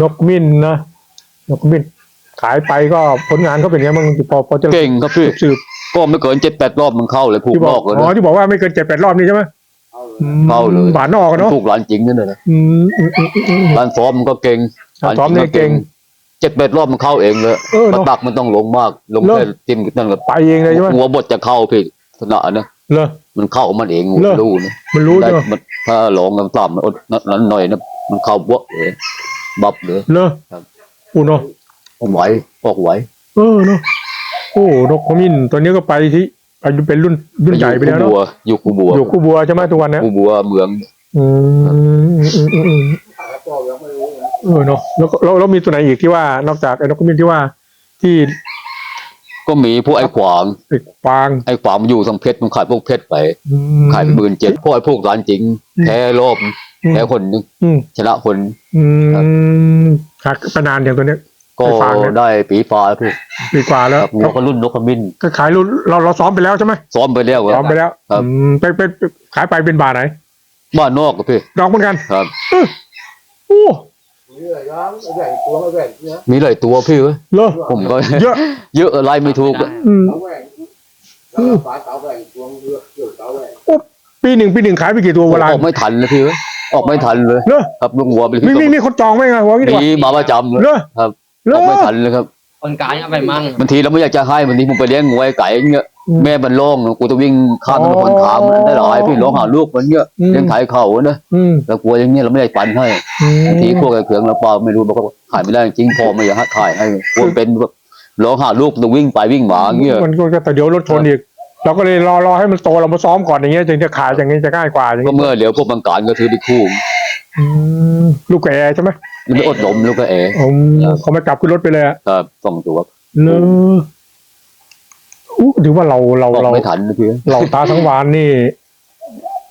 นกมิ้นนะนกมิ้นขายไปก็ผลงานเขาเป็นไงบ้างพอพอจะเก่งครับพี่สืบก็ไม่เกินเจ็ดแปดรอบมันเข้าเลยผูกที่บนออกกเลยอ๋อนะที่บอกว่าไม่เกินเจ็ดแปดรอบนี้ใช่ไหมอืมเข้าเลยหวานนอกอะเนาะผูกร้านจริงนั่นเลยนะอืมอืมอืมอืมอืมร้านซ้อมมันก็เก่งร้านซ้อมเนี่ยเก่งเจ็ดแปดรอบมันเข้าเองเลยเออมันเนาะตักมันต้องลงมากลงเลิกแค่จิ้มนั่นแหละไปเองเลยใช่ไหมหัวบทจะเข้าพี่สนะนะเลอมันเข้าของมันเองเลิกรู้นะมันรู้ได้ใช่ไหมมันถ้าลองน้ำตามมันอดนั้นหน่อยนะมันเข้าบวกเลย บับเลยเลอครับโอ้เนาะออกไหวออกไหวเออเนาะโอ้นกขมิ้นตัวนี้ก็ไปที่อายุเป็นรุ่นรุ่นใหญ่ไปแล้วเนาะอยู่คูบัวอยู่คู่บัวใช่ไหมทุกวันเนี้ยคูบัวเมืองอืมอืมอืมอืมอืมเออเนาะแล้วก็แล้วแล้วมีตัวไหนอีกที่ว่านอกจากไอ้นกขมิ้นที่ว่า ที่ ก็มีพวกไอ้ขวางไอ้ฟางไอ้ขวางมันอยู่สังเพชรมันขายพวกเพชรไปอืมขายเป็นหมื่นเจ็ดพวกไอ้พวกร้านจริงอืมแพ้รอบ แพ้คนนึงอืมชนะคนอืมขาดไปนานอย่างตัวเนี้ยก็ไอ้ขวางเนี่ยได้ปีฟ้าพี่ปีกว่าแล้วครับหัวก็รุ่นนกขมิ้นก็ขายรุ่นเราเราซ้อมไปแล้วใช่ไหมซ้อมไปแล้วซ้อมไปแล้วครับอืมไปไปไปขายไปเป็นบาทไหนบ้านนอกกับพี่ดอกเหมือนกันครับโอ้เรื่อยย้อนแหว่งตัวแหว่งเนี่ยมีหลายตัวพี่เว้ยเลอผมก็เยอะ เยอะอะไรไม่ถูกอะอืมเสาแหว่งแล้วฝาเสาแหว่งตัวเรือ เกี่ยวเสาแหว่งปีหนึ่งปีหนึ่งขายไปกี่ตัวเวลาออกไม่ทันเลยพี่เว้ยออกไม่ทันเลยเลอครับลูกหัวไปมีมีมีคนจองไหมไงหัวงี้ดีกว่ามีมาประจำเลยเลอครับเลอออกไม่ทันเลยครับคนกลางเอาไปมั่งบางทีเราไม่อยากจะให้บางทีผมไปเลี้ยงงูไอ้ไก่เงี้ยอืมแม่มันร้องกูจะวิ่งข้ามถนนคนขามมันได้หลายพี่ร้องหาลูกมันเงี้ยอืมเลี้ยงไถ่เขานะอืมเรากลัวอย่างเงี้ยเราไม่ได้ปันให้อืมบางทีพวกไอ้เขืองเราเปล่าไม่รู้บอกว่าขายไม่ได้จริงพอไม่อยากให้ขายให้กลัวเป็นแบบร้องหาลูกต้องวิ่งไปวิ่งมาเงี้ยมันก็แต่เดี๋ยวรถชนอีก เราก็เลยรอรอให้มันโตเรามาซ้อมก่อนอย่างเงี้ยจึงจะขายอย่างงี้จะง่ายกว่าอย่างก็งี้เมื่อเดี๋ยวพวกบางการก็ถือไปคู่อืมลูกแกใช่ไหมมันไม่อดหลมลูกก็เอ๋อืมเขาไม่กลับขึ้นรถไปเลยอะครับสองตัวเลออู้ถือว่าเราเราออกเราไม่ทันนะพี่เราตาทั้งวานนี่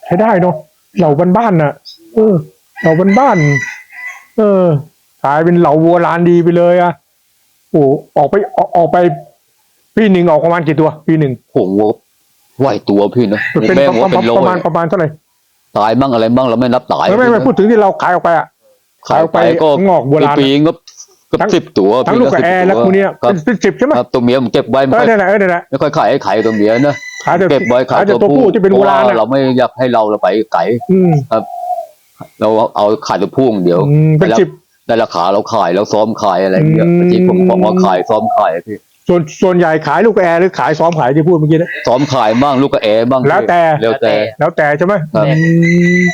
ใช้ได้เนาะเราบ้านๆน่ะ เออเราบ้านๆเออกลายเป็นเหล่าวัวลานดีไปเลยอะโอ้ออกไปออกออกไป ปีหนึ่งออกประมาณกี่ตัว ปีหนึ่งโหงวัว ไหวตัวพี่นะเป็นแม่ประหัวมาเป็นณโลประมาณประมาณเท่าไหร่ตายมั่งอะไรมั่งเราไม่นับตายไม่ไม่ไม่พูดถึงที่เราขายออกไปอะขายไปก็งอกบัวลานปีงก็ก็ทั้งสิบตัวทั้งลูกกับแอร์และคูเนี้ยครับเป็นสิบใช่ไหมครับตัวเมียผมเก็บไว้เอไม่อค่อยนั่นแหละเออนั่นแหละไม่ค่อยขายให้ไข่ตัวเมียนะขายแต่เก็บไว้ขายขายแต่ตัวผู้ที่เป็นพโบราะราณว่าอะเราไม่อยากให้เราเราไปไก่อืมเราเอาขายตัวผู้อย่างเดียวอืมเป็นสิบได้ราคาเราขายเราซ้อมขายอะไรอย่างเงี้ยอืมจริงๆผมบอกว่าขายซ้อมขายพี่ ส่วนส่วนใหญ่ขายลูกแอร์หรือขายซ้อมขายที่พูดเมื่อกี้นะ ซ้อมขายบ้างลูกกระแอบ้างแล้วแต่ แล้วแต่ แล้วแต่ใช่ไหมครับ อืม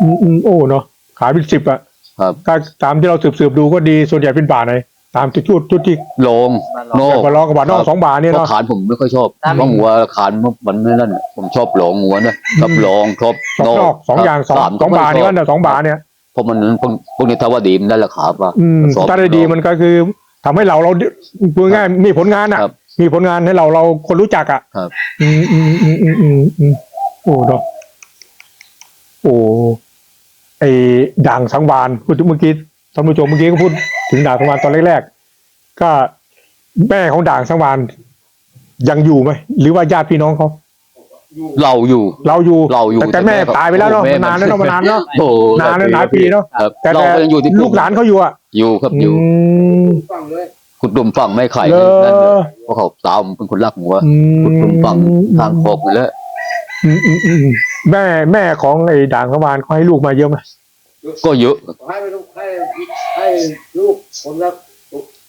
อืมอืมโอ้เนาะขายเป็นสิบอะครับ ถ้าตามที่เราสืบสืบดูก็ดีส่วนใหญ่เป็นบาทไหนตามที่ชุดชุดที่ลงโนแบบว่าลองกับบาทนอคกรับ สองบาทเนี่ยเพราะเนาะขานผมไม่ค่อยชอบเพราะหัวขานมันไม่นั่นผมชอบหลงหัวนะชอบลองครบสองนอกสองอย่างสองมสองบาทนี่ก็เนอะสองบาทเนี่ย เพราะมันพวกพวกนี้ถ้าว่าดีมันได้ราคาป่ะอืมสองถ้าได้ดีมันก็คือ ทำให้เราเราพูดง่ายๆมีผลงานอะ ครับมีผลงานให้เราเราคนรู้จักอะครับ อืมอืมอืมอืมอืมอืมโอ้เนาะโอ้ไอ้ด่างสังวานพูดถึงเมื่อกี้ท่านผู้ชมเมื่อกี้ก็พูดถึงด่างสังวานตอนแรกๆก็แม่ของด่างสังวานยังอยู่ไหมหรือว่าญาติพี่น้องเขา เราอยู่ เราอยู่เราอยู่แต่แต่แม่ตายไปแล้วเนาะแม่นานแล้วเนาะนานเนาะโอ้โหนานแล้วหลายปีเนาะครับแต่เราแต่ก็ยังอยู่ที่ลูกหลานเขาอยู่อะอยู่ครับอยู่อืมฟังเลยขุดดุมฝั่งไม่ไข่เลนั่นเลยอเพราะเขาตามเป็นคนรักหัวอืขุดดุมฝั่งมทางโคกนี่แหละอืมอืมอืมแม่แม่ของไอ้ด่างสวานเขาให้ลูกมาเยอะไหมก็เยอะให้ไปลูกให้ให้ลูกคนละ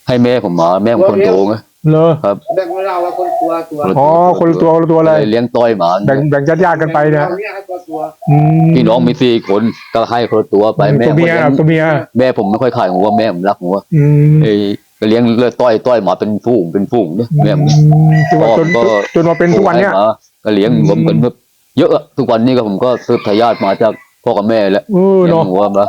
ให้แม่ผมมาแม่ผมคนโตไง เลอแบ่งเวลาว่าคนตัวตัวอ๋อคนละตัวคนละตัวเลยเลี้ยงต้อยหมาแบ่งแบ่งญาติญาติๆกันไปนะเนี่ยให้ตัวตัวอืมพี่น้องมีสี่คนก็ให้คนละตัวไปแม่ตัวผมเมียเลี้ยน่ะงตัวเมียแม่ผมไม่ค่อยขายหัวแม่ผมรักหัวอืมเอ้ยก็เลี้ยงเลือดต้อยต้อยหมาเป็นฝูงเป็นฝูงเนี่ยแม่ผมจนว่าจนก็จนมาเป็นทุกวันเนี้ยให้มาก็เลี้ยงรวมกันแบบเยอะอะทุกวันนี้ก็ผมก็สืบทายาทมาจากพ่อกับแม่แล้วเออเลี้ยเนาะงหัวมา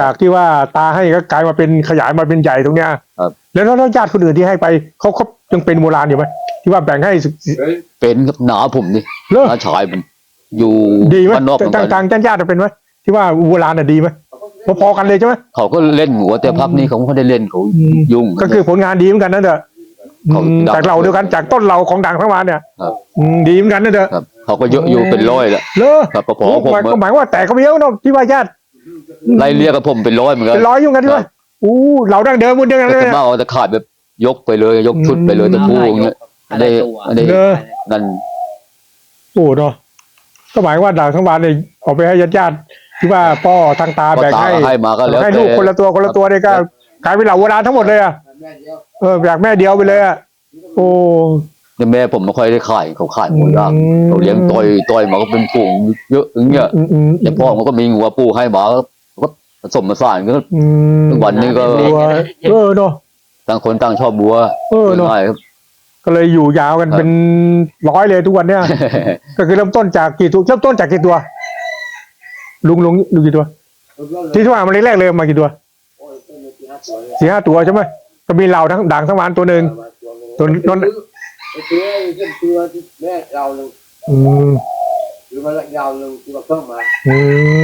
จากที่ว่าตาให้ก็กลายมาเป็นขยายมาเป็นใหญ่ตรงเนี้ยครับแล้วแล้วญาติคนอื่นที่ให้ไปเขาเขายังเป็นโบราณอยู่ไหมที่ว่าแบ่งให้สิเฮ้ยเป็นครับหนาผมนี่เลิกหนาชายผมอยู่ดีไหมบ้านนอกเหมือนต่างกันต่างญาติญาติๆเป็นไหมที่ว่าโบราณน่ะดีไหมพอๆกันเลยใช่ไหมเขาก็เล่นหัวแต่พักนี้เขาไม่ได้เล่นเขาอืมยุ่ง ก็คือผลงานดีเหมือนกันนั่นเถอะเขาอืมดังจากเราเดียวกันจากต้นเราของด่างทั้งวานเนี่ยครับ อืมดีเหมือนกันนั่นเถอะครับเขาก็เยอะอยู่เป็นร้อยแล้วเลอครับก็พอโอ้ผมหมายก็หมายว่าแตกเขาไปเยอะเนาะที่ว่าญาติ ไล่เรียกกับผมเป็นร้อยเหมือนกันเป็นร้อยอยู่กันใช่ไหมครับอู้เราดั้งเดิมมุนเดิมแต่เลส่ยวนมากเราจะขายแบบยกไปเลย ยกชุดไปเลยอืมตะพูอย่างเงี้ยอะไรตัวไม่ได้เนอะนั่น โอ้เนาะก็หมายว่าด่างทั้งวันเนี่ยเอาไปให้ญาติญาติๆที่ว่าพ่อทางตาพอแบ่งตาให้ให้มาก็แล้วให้แต่ลูกคนละตัวคนละตัวเนี่ยก็กลายเป็นเหล่าโบราณทั้งหมดเลยอะแม่เดียวเอออยากแม่เดียวไปเลยอะโอ้ แม่ผมไม่ค่อยได้ขายเขาขายหมูย่างอืมเราเลี้ยงต่อยต่อยมาก็เป็นฝูงเยอะอย่างเงี้ยอืมอืมแต่พ่อมันก็มีงัวปูให้มาก็ผสมผสานก็อืมทุกวันนี้ก็บัวเออเนาะต่างคนต่างชอบบัวเออเนาะง่ายครับก็เลยอยู่ยาวกันครับเป็นร้อยเลยทุกวันเนี่ยก็คือเริ่มต้นจากกี่ตัวเริ่มต้นจากกี่ตัว ลุงลุงลุงกี่ตัว ที่ที่ว่ามันแรกๆเลยมากี่ตัวโอ้ยต้นนี้ห้าตัวเลยสี่ห้าตัวใช่ไหมก็มีเหล่าทั้งด่างทั้งวานตัวหนึ่งตัวนั้น ไอ้อ้เส้นตัวที่แม่เราหนึ่งอืมหรือมันยาวหนึ่งที่เราเพิ่มมาอื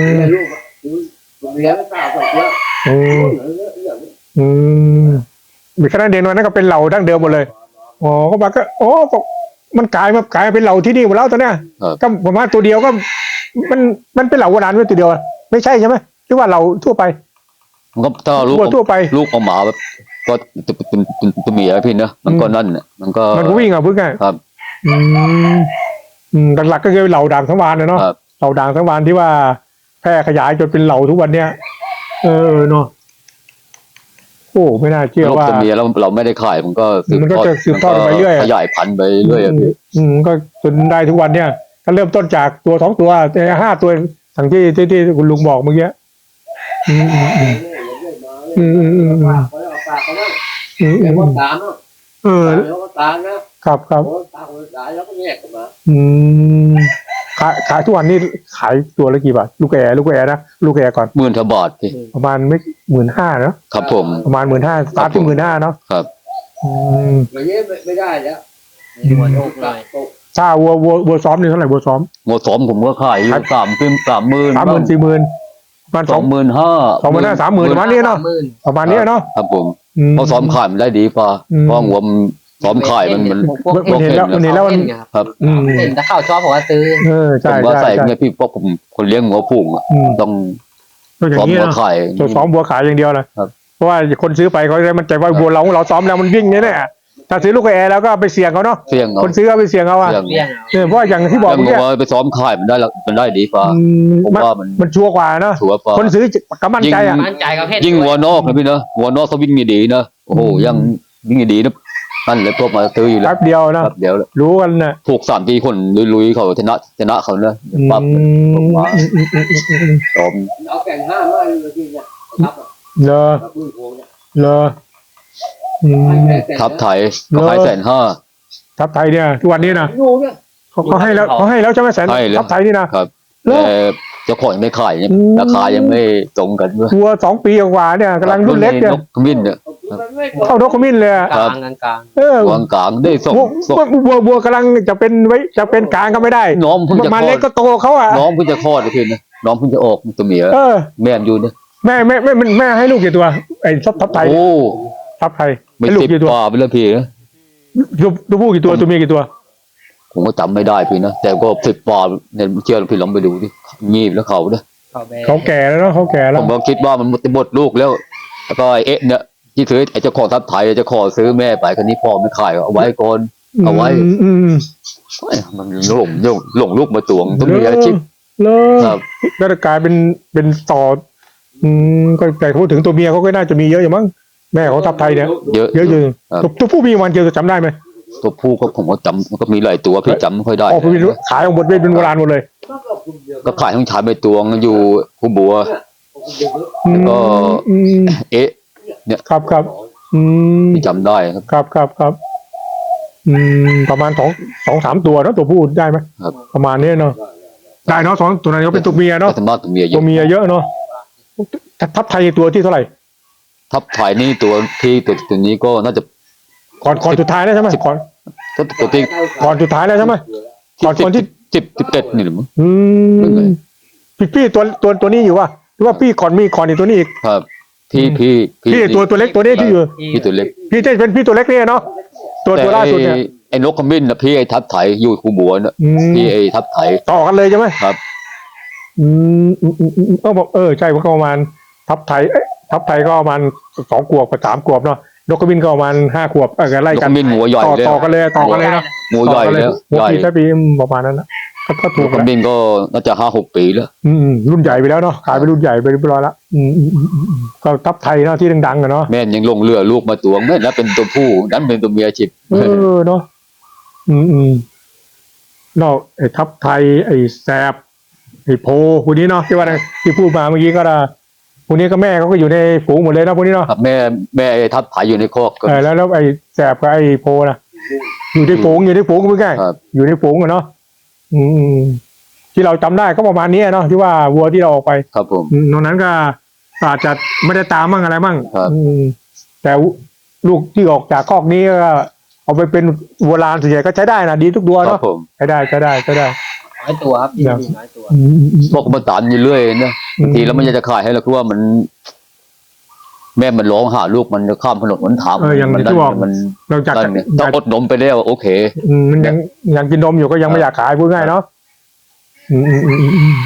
มแม่ลูกคือผมเลี้ยงตาสองตัวอืมเยอะอย่างนี้อืมมีคณะเด่นวันนั้นก็เป็นเหล่าดั้งเดิมหมดเลยอ๋อก็มาก็โอ้ก็มันกลายมากลายเป็นเหล่าที่นี่หมดแล้วตอนเนี้ยก็ผมว่าตัวเดียวก็ มันมันเป็นเหล่าโบราณไม่ตัวเดียว ไม่ใช่ใช่ไหมหรือว่าเหล่าทั่วไปมันก็ถ้าลูกวัวทั่วไป ลูกออกมาแบบ ก็ตัวตัวตัวตัวเมียพี่เนอะมันก็นั่นน่ะมันก็มันก็วิ่งอะพึ่งง่ายครับอืมอืมหลักๆก็คือเหล่าด่างทั้งวานเนาะเหล่าด่างทั้งวานที่ว่าแพร่ขยายจนเป็นเหล่าทุกวันเนี้ยเออเนาะโอ้ไม่น่าเชื่อว่าตัวเมียแล้วเราไม่ได้ขายมันก็มันก็จะสืบทอดไปเรื่อยขยายพันธุ์ไปเรื่อยอืมก็จนได้ทุกวันเนี่ยก็เริ่มต้นจากตัวสองตัวแต่ห้าตัวทั้งที่ที่ที่คุณลุงบอกเมื่อกี้อืมอืมอืมอืมอืมากเขาเอาปากเขาเนี่ยอืมอืแต่มว่าตามเนาะเออ แล้วก็ตามนะครับครับ โอ้ตาคนตายแล้วก็แยกกันมาอืมขายขายทุกวันนี้ขายตัวละกี่บาทลูกแอร์ลูกแอร์นะลูกแอร์ก่อนหมื่นทบาทพี่ประมาณไม่หมื่นห้าเนาะครับผม ประมาณหมื่นห้าสตาร์ทที่หมื่นห้าเนาะครับ อืมอย่างนี้ไม่ไม่ได้แล้วหัวโนกหน่อยตกถ้าวัววัววัวซ้อมนี่เท่าไหร่วัวซ้อม หมดสมผมก็ขายอยู่ครับสามพิมสามหมื่นสามหมื่นสี่หมื่น ประมาณสสอองงหมื่นห้าสองหมื่นห้าสามหมื่นประมาณนี้เนาะหมื่นประมาณนี้เนาะครับผมอืมเพราะซ้อมขายมันได้ดีกว่าอืม เพราะหัวมันซ้อมขายมันมัน พวกมันเห็นแล้วมันเห็นแล้วมัน ครับ อืมเห็นถ้าเข้าชอบผมว่าซื้อเออผใช่มว่าใช่ใส่ใช่เนี่ยพี่เพราะผมคนเลี้ยงหัวผูกอะอืมต้องต้องอย่าซ้อมงนี้หัวนะขาย ตัวซ้อมบัวขายอย่างเดียวนะครับ เพราะว่าคนซื้อไปเขาจะได้มันใจว่าบัวเราเราซ้อมแล้วมันวิ่งแน่ๆ ถ้าซื้อลูกแอร์แล้วก็ไปเสี่ยงเขาเนาะเสี่ยงเอาคนซื้อก็ไปเสี่ยงเอาอะเสี่ยงเลี้ยงเอาเออเพราะว่าอย่างที่บอกแล้วเมื่อหักี้วไปซ้อมขายมันได้ละมันได้ดีกว่าอืมผมมันว่ามัน มันชัวร์กว่าเนาะถือว่าพอ คนซื้อกำมั่นใจอะ มั่นใจกับเพศยิ่งหัวนอกนะพี่เนอะหัวนอกเขาวิ่งดีๆนะโอ้โหอืมยังวิ่งดีๆนะนั่นเลยพวกมาซื้ออยู่แล้แป๊วบเดียวนะครับเดี๋ยวรู้กันนะถูกสามทีคนลุยๆเขาชนะชนะเขาเนอะอืมปั๊บอืมผมว่าอืมอืมอืมอืมซ้อม เอาแก่งห้ามาเลยที่เนี่ยครับอะเลอกับมือโค้งเนี่ยเลอ อืมให้แม่แต่งทับไทยก็ขายแสนห้า ทัพไทยเนี่ยทุกวันนี้นะดูเนี่ยเขาเขาให้แล้วเขาให้แล้วใช่ไหมแสนให้แล้ว ทัพไทยนี่นะ ครับเลแต่อเจ้าของยังไม่ขายเนี่ยอืม ราคายังไม่ตรงกันด้วยวัวสองปีกว่าเนี่ยกำลังรุ่นเล็กเนี่ยนกขมิ้นเนี่ย มันไม่เข้านกขมิ้นเลยอะกลางกลางกลางเออวางกลางได้ส่งบัวส่งบัวบัวกำลังจะเป็นไว้จะเป็นกลางก็ไม่ได้น้องเพิ่งจะคมาลอเล็กดก็โตเขาอะน้องเพิ่งจะคลอดเลยพี่นะน้องเพิ่งจะออกตัวเมียเออแม่นอยู่เนี่ยแม่แม่แม่แม่แม่ให้ลูกกี่ตัวไอ้ทัพทัพไทยโอ้ทัพไทย ไม่ให้ลูกสิบกี่ตัวกว่าไปแล้วพี่นะตัวตัวผู้กี่ตัวตัวเมียกี่ตัว ผมก็จำไม่ได้พี่นะแต่ก็สิบกว่าเนี่ยเชื่อพี่ลองไปดูดิงีบแล้วเขาเนี่ยเขาแบเขาแก่แล้วเนาะเขาแก่แล้ผวมก็คิดว่ามันหมดลูกแล้วแล้วก็ไอ้เอ๊ะเนี่ยที่ซื้อไอ้เจ้าของทัพไทยจะขอซื้อแม่ไปคันนี้พ่อไม่ขายเอาไว้ก่อนเอาไว้มอืมเฮ้ยมันหลงหลงหลงลูกมาตวงต้องมีอาชีพเลคยรับก็จะกลายเป็นเป็นต่อ อืมก็แต่พูดถึงตัวเมียเขาก็น่าจะมีเยอะอยู่มั้ง แม่ของทัพไทยเนี่ยเยอะเยอะอยู่ครับตัวตัวผู้มีวันเดียวจะจำได้ไหมตัวผู้ก็ผมก็จำมันก็มีหลายตัวพี่จำไม่ค่อยได้อ๋อพี่ขายของบทเป็นโบราณหมดเลยก็ขายทั้งชายใบตวงอยู่ผู้บัว อืมแล้วก็ อืมเอ๊ะครับครับ อืมพี่จำได้ครับ ครับครับครับอืมประมาณสองสองสามตัวเนาะตัวผู้ได้ไหมครับ ประมาณนี้เนาะได้เนาะสองตัวนั้นก็เป็นตัวเมียเนาะก็สามารถตัวเมียเยตัวอะเมียเยอะเนาะทัพไทยตัวที่เท่าไหร่ ทับไทยนี่ตัวที่ตัวตัวนี้ก็น่าจะก่อนก่อนสุดท้ายแล้วใช่ไหมก่อนก็ตัวที่ก่อนสุดท้ายแล้วใช่ไหมก่อนคนที่สิบสิบเอ็ดนี่หรือมั้งอืไม่เลมยพี่พี่ตัวตัวตัวนี้อยู่วะหรือว่าพี่ก่อนมีก่อนอีกตัวนี้อีกครับ พี่อืมพี่พี่ตัวตัวเล็กตัวนี้ที่อยู่พี่ตัวเล็ก พี่จะเป็นพี่ตัวเล็กเนี่ยเนาะตัวตัวล่าสุดเนี่ยแต่ไอ้ไอ้นกขมิ้นนะพี่ไอ้ทับไทยอยู่คูบัวนะอืมพี่ไอ้ทับไทยต่อกันเลยใช่ไหมครับ อืมอืมอืมอืมเออบอกเออใช่ว่าประมาณทัพไทยเอ๊ะ ทัพไทยก็ประมาณสองขวบกับสามขวบเนาะนกกระบินก็ประมาณห้าขวบเออไล่นกกันบินหัวใหญ่ต่อเลย ต่อกันเลยต่อกันเลยเนาะหัวใหญ่ต่อกันแล้วหัวใหญ่ปีใช้ปีประมาณนั้นนะก็ก็นถูกกแล้วบินก็น่าจะห้าหกปีแล้วอืมรุ่นใหญ่ไปแล้วเนาะขายไปรุ่นใหญ่ไปเรียบร้อยแล้วอืมอืมอืมอืมก็ทัพไทยเนาะที่ดังๆอะเนาะ แม่นยังลงเรือลูกมาตวงแม่นนะเป็นตัวผู้นั้นเป็นตัวเมียฉิบเออเนาะอืมอืมนอกไอ้ทัพไทย ไอ้แสบไอ้โพพวกนี้เนาะที่ว่าที่พูดมาเมื่อกี้ก็ได้ พวกนี้ก็แม่เขาก็อยู่ในฝูงหมดเลยนะพวกนี้เนาะครับแม่แม่ไอ้ทับผายอยู่ในคอกก็ เออแล้วแล้วไอ้แสบกับไอ้โพนะอยู่ในฝูงอยู่ในฝูงเพื่อนครับ อยู่ในฝูงอะเนาะอืมที่เราจำได้ก็ประมาณนี้เนาะที่ว่าวัวที่เราออกไป ครับผม อืมตรงนั้นก็อาจจะไม่ได้ตามมั่งอะไรมั่งครับ อืมแต่ลูกที่ออกจากคอกนี้ก็เอาไปเป็นวัวลานส่วนใหญ่ก็ใช้ได้นะดีทุกตัวครัเนาะบผม ใช้ได้ใช้ได้ใช้ได้ น้อยตัวครับที่มีน้อยตัว อืมอืมอืมพวกมันตันอยู่เรื่อยนะบางทีแล้วมันอยากจะขายให้เราคือว่ามัน แม่มันร้องหาลูกมันจะข้ามถนนหนทางเอออย่างมันที่บอก มันเราจากนั่นเนี่ยต้องอดนมไปแล้วโอเค อืมมันยังยังกินนมอยู่ก็ยังไม่อยากขายพูดง่ายเนาะอืมอืมอืมอืมอืม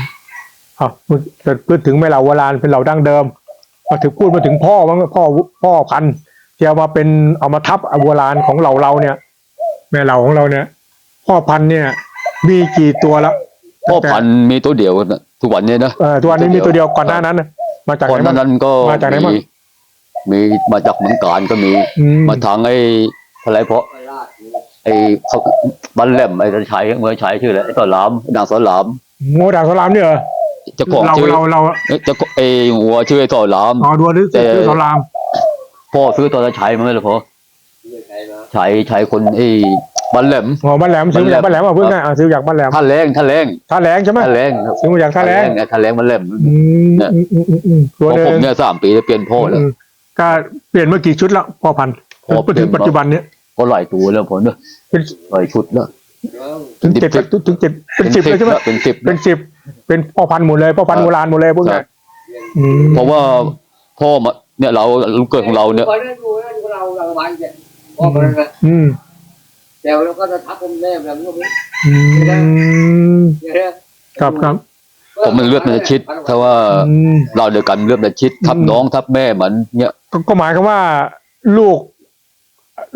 อะพูดแต่พูดถึงไม่เหล่าโบราณเป็นเหล่าดั้งเดิมมาถึงพูดมาถึงพ่อบ้างพ่อพ่อพันธุ์ที่เอามาเป็นเอามาทับโบราณของเหล่าเราเนี่ย แม่เหล่าของเราเนี่ย พ่อพันธุ์เนี่ย มีกี่ตัวละพ่อพันธุ์มีตัวเดียวนะทุกวันเนี้นะเออตัวนี้มีตัวเดียวก่อนหน้านั้นน่ะมาจากก่ไหอนนหบ้าน้าง นั้นก็มาจากไหนบ้าง มีมาจากเมืองการก็มี อืมมาทางไอ้อะไรเพราะไปลาดนี่ไอ้เขาบ้านแหลมไอ้ตะชัยเมืองชัยชื่ออะไรไอ้ตอนหลามนางสอนหลามโง่ด่างสลามเนี่ยเหรอเจ้าของเราชื่อเราเราเอ้ยเจ้าของไอ้หัวชื่อไอ้ตอนหลาม อ๋อดูนี่แต่ชื่อสลาม พ่อซื้อตอนตะชัยมาไม่หรอพ่อไม่ใช่นะชัยชัยคนไอ้ บ้านแหลมอ๋อบ้านแหลมซื้อมาจากบ้านแหลมอะเพื่อนง่ายอะซื้อจากบ้านแหลมท่าแรงท่าแรงท่าแรงใช่ไหมท่าแรงครับซื้อมาจากท่าแรงไอ้ท่าแรงบ้านแหลมอืมเนี่ยอืมอืมอืมอืมพตัวอเดิผมมเนี่ยสามปีจะเปลี่ยนพ่อแล้วมก็เปลี่ยนมากี่ชุดแล้วพ่อพันธุ์พอจนถึงปัจจุบันเนี้ยก็หลายตัวแล้วผมเนี่ยเป็นหลายชุดแล้วเออถึงเจ็ดสิบถึงเจ็ดเป็นสิบเลยใช่ไหมแล้วเป็นสิบเป็แล้วนสิบเป็นพ่อพันธุ์หมดเลยพ่อพันธุ์คโบรับราณหมดเลยพวกครัเนี้บยอืมเพราะว่าพ่อมาเนี่ยเราลูกเกิดของเราเนี่ยคนนั้นดูนั่นเราเราบ้านเนี่ยพ่อคนนั้นนะอืม แต่เราก็จะทับผมแม่แบบนี้ก็ไม่อืมเนี่ยครับครับผมมันเลือดมันจะชิดถ้าว่าอืมเราเดียวกันเลือดมันจะชิดทับอืมน้องทับแม่เหมือนเนี่ยก็ก็หมายความว่าลูก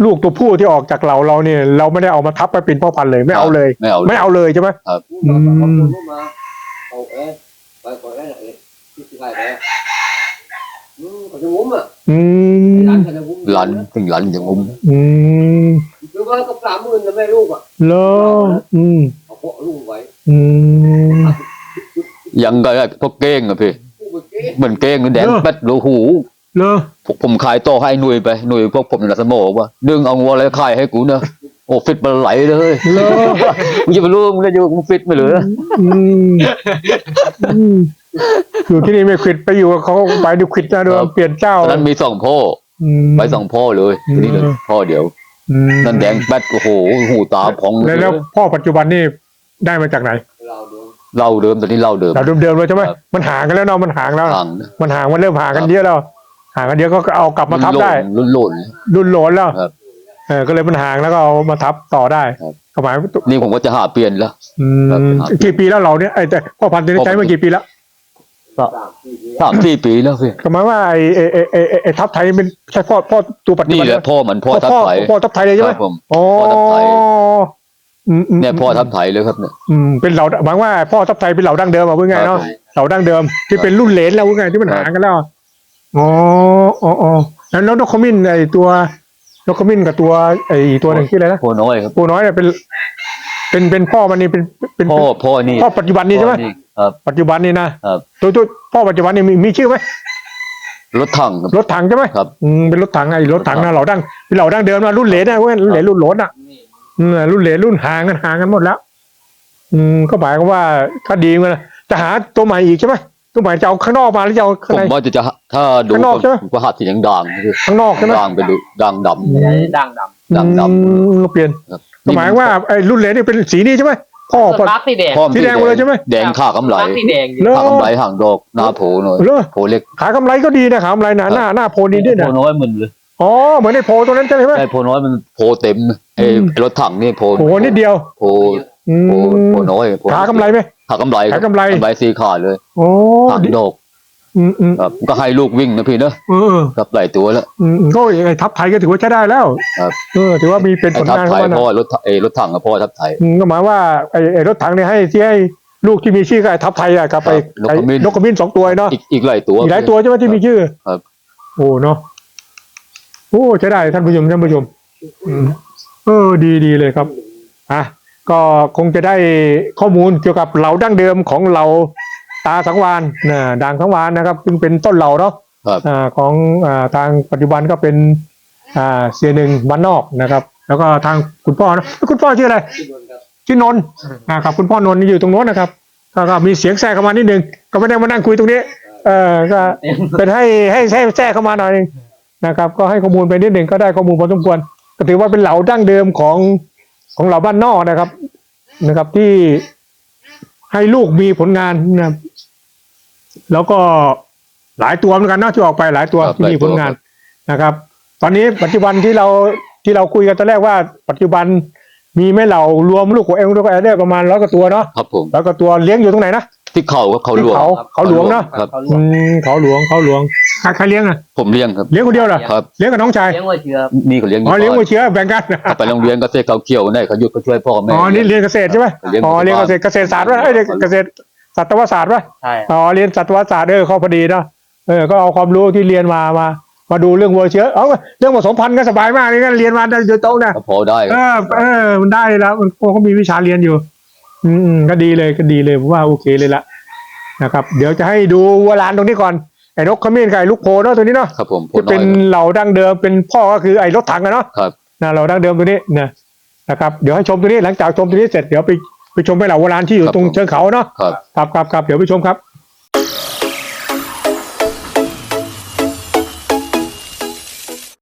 ลูกตัวผู้ที่ออกจากเราเราเนี่ย เราไม่ได้เอามาทับไปเป็นพ่อพันธุ์เลยไม่เอาเลย ไม่เอาไม่เอาเลยใช่ไหมพูดมาบอกคนพูดมาเอาเอ๊ะไปก่อนได้ไหนที่ที่ไหนไปอืมเขาจะงุ้มอะอืมร้านเขาจะงุ้มหลันถึงหลันอย่างงุ้มอืม คือว่าก็สามหมื่นนะแม่ลูกอะเลออืมเอาพวกลูกไว้อืมยังก็พวกเก้งอะพี่ผู้เมื่อกี้เหมือนเก้งแดงเออแป๊ดรูหูเลอพวกผมขายต่อให้หนุ่ยไปหนุ่ยพวกผมในสมองว่าดึงเอางัวอะไรขายให้กูเนอะโอ้ฟิตมันไหลเลยเลอมึงจะไปรู้มึงจะอยู่มึงฟิตไม่เหลืออืมอืมอยู่ที่นี่ไม่ขิดไปอยู่กับเขาไปดูขิดนะดูเปลี่ยนเจ้าตอนนั้นมีสองพ่ออืมไปสองพ่อเลยอืมทีนี้เลยพ่อเดียวอืม นั่นแดงแป๊ดโอ้โหหูตาพองแล้วแล้วพ่อปัจจุบันนี่ได้มาจากไหน เราดูเล่าเดิมตอนนี้เล่าเดิมเราเดิมๆเลยใช่ไหมครับมันห่างกันแล้วเนาะมันห่างแล้วห่างมันห่างมันเริ่มห่างกันเยอะแล้วห่างกันเยอะก็เอากลับมาทับได้รุ่นโหล่นรุ่นโหลนแล้วครับเออก็เลยมันห่างแล้วก็เอามาทับต่อได้ครับก็หมายว่านี่ผมก็จะหาเปลี่ยนแล้วอืครับมครับกี่ปีแล้วเราเนี่ยไอ้แต่พ่อพันธุ์ตัวนี้ใช้มากี่ปีแล้ว สามสี่ปีสามสี่ปีแล้วพี่ก็หมายว่าไอ้ไอ้ไอ้ไอ้ไอ้ไอ้ทับไทยเป็นใช่พ่อพ่อตัวปัจจุนี่บันแหละพ่อมันพ่อทับพ่อไถพ่อทับไทยเลยใช่ไหมครับผม อ๋อพ่อทับไทย อืมอืมเนี่ยพ่อทับไถเลยครับเนี่ย อืมเป็นเหล่าหมายว่าพ่อทับไทยเป็นเหล่าดั้งเดิมอะพูดง่ายๆเนาะครับเหล่าดั้งเดิมที่เป็นรุ่นเหลนแล้วพูดง่ายๆที่มันครับห่างกันแล้วอ๋ออ๋ออ๋อแล้วนกขมิ้นไอ้ตัวนกขมิ้นกับตัวไอ้ตัวหนึ่งที่ออะไรนะ พ่อน้อยครับ ปูน้อยเนี่ยเป็น เป็นเป็นพ่อมันนี่เป็นเป็นพ่อพ่อนี่พ่อปัจจุบันนี้ใช่ไหมพ่อครับ ปัจจุบันนี้นะครับตัวตัวพ่อปัจจุบันนี้มีมีชื่อไหมรถถังครับรถถังใช่ไหมครับอืมเป็นรถถังไอ้รถถังนะเหล่าดั้งเป็นเหล่าดั้งเดิมนะรุ่นเหลนนะเว้ยรุ่นเหลนรุ่นโหลนอะนี่อืมรุ่นเหลนรุ่นห่างกันห่างกันหมดแล้ว อืมก็หมายความว่าถ้าดีมันจะหาตัวใหม่อีกใช่ไหมตัวใหม่จะเอาข้างนอกมาหรือจะเอาข้างผมในว่าจะจะถ้าดูข้างนอกใช่ไหมผมก็หัดสีด่างๆคือข้างนอกใช่ไหมด่างไปดูด่างดไม่ได้ด่างด ดังดำอืมก็เปลี่ยนำครับก็หมายว่าไอ้รุ่นเหลนนี่เป็นสีนี้ใช่ไหมพ่อำพ่อรักสีแดง พ่อสีแดงหมดเลยใช่ไหม แดงขากำไรรักสีแดงเลขากำไรห่างดอกหน้าโผหน่อยเลอโผเล็ก ขากำไรก็ดีนะขากำไรหนาหน้าหน้าโพนี้ด้วยโผนะน้อยมึนเลยอ๋อเหมือนในโพตัวนั้นใช่ไหม ไอ้โผน้อยมันโผเต็มไอ้อืมไอ้รถถังนี่โผโพนิดเดียวโผอืโผมโผน้อยโผขากำไรไหม ขากำไรขากำไร กำไรสีขาดเลยโอ้ห่างดีดอก อืมอืมครับก็ให้ลูกวิ่งนะพี่เนอะเออเออกับหลายตัวแล้วอืมอืมก็ไอ้ทัพไทยก็ถือว่าใช้ได้แล้วครับเออถือว่ามีเป็นผไอ้ลทับงานไทเข้ายมาพ่อนะรถไอ้รถถังกับพ่อทับไทย อืมก็หมายว่าไอ้ไอ้รถถังเนี่ยให้ที่ให้ลูกที่มีชื่อกับไอ้ทัพไทยอะกับไอ้ครับไอ้นกขมิ้น นกขมิ้นสองตัวเนาะอีกอีกหลายตัวอีกหลายตัวใช่ไหมที่มีชื่อครับ โอ้เนาะโอ้ใช้ได้ท่านผู้ชมท่านผู้ชมอืมเออ ดีดีเลยครับอะก็คงจะได้ข้อมูลเกี่ยวกับเหล่าดั้งเดิมของเหล่า ตาสังวานนะด่างสังวานนะครับ ซึ่งเป็นต้นเหล่าเนาะครับอ่าของอ่าทางปัจจุบันก็เป็นอ่าเสียหนึ่งบ้านนอกนะครับ แล้วก็ทางคุณพ่อนะคุณพ่อชื่ออะไรที่นนท์ครับชื่อนนท์นะครับคุณพ่อนนท์อยู่ตรงโน้นนะครับก็ก็มีเสียงแทรกเข้ามานิดนึงก็ไม่ได้มานั่งคุยตรงนี้ เออก็เป็นให้ให้ให้แทรกเข้ามาหน่อยนึงนะครับ ก็ให้ข้อมูลไปนิดหนึ่งก็ได้ข้อมูลพอสมควรก็ถือว่าเป็นเหล่าดั้งเดิมของของเหล่าบ้านนอกนะครับนะครับที่ให้ลูกมีผลงานนะครับ แล้วก็หลายตัวเหมือนกันเนอะที่ออกไปหลายตัวครับที่มีหลายผตัวลงานนะครับ ตอนนี้ปัจจุบันที่เราที่เราคุยกันตอนแรกว่า ปัจจุบันมีแม่เหล่ารวมลูกของเอ็งลูกของแอร์ได้ประมาณร้อยกว่าตัวเนาะครับผมร้อยกว่าตัวเลี้ยงอยู่ตรงไหนนะ ที่เขาครับเขาหลวงที่เขาเขาหลวงเนาะครับ เขาลอืวงมเขาหลวงเขาหลวงใครใครเลี้ยงอะผมเลี้ยงครับเลี้ยงคนเดียวเหรอครับเลี้ยงกับน้องชายเลี้ยงวัวเชื้อนี่เขาเลี้ยงอ๋อเลี้ยงก่วัอวเชื้อแบ่งกันนไปโรงเรียนก็เสกเขาเกี่ยวได้เขาหยุดก็ช่วยพ่อแม่ อ๋อนี่เรียนเกษตรใช่ไหมเลี้ยงอ๋อเรียนบ้าเกษตรเกษตรศาสตร์วะเอ้ยเกษตร สัตวศาสตร์วะใช่อ๋อเรียนสัตวศาสตร์เออเขาพอดีเนาะเออก็เอาความรู้ที่เรียนมามา มาดูเรื่องวัวเชื้อเอาเรื่องผสมพันธุ์ก็สบายมากนี่ก็เรียนมาได้โดยตรงนะก็พอได้คเอรับอเออมันได้แล้วมันเขามีวิชาเรียนอยู่อืมอืมก็ดีเลยก็ดีเลยผมว่าโอเคเลยละนะครับ เดี๋ยวจะให้ดูวัวลานตรงนี้ก่อนไอ้นกขมิ้นกับไอ้ลูกโพเนาะตัวนี้เนาะครับผมพอที่น้เป็อนยเหล่าดั้งเดิมเป็นพ่อก็คือไอ้รถถังอะเนาะครับนะเหล่าดั้งเดิมตัวนี้นะนะครับ เดี๋ยวให้ชมตัวนี้หลังจากชมตัวนี้เสร็จเดี๋ยวไป ไปชมไปเหล่าโบราณที่อยู่ครับตรงผมเชิงเขาเนาะครับครับครับครับเดี๋ยวไปชมครับ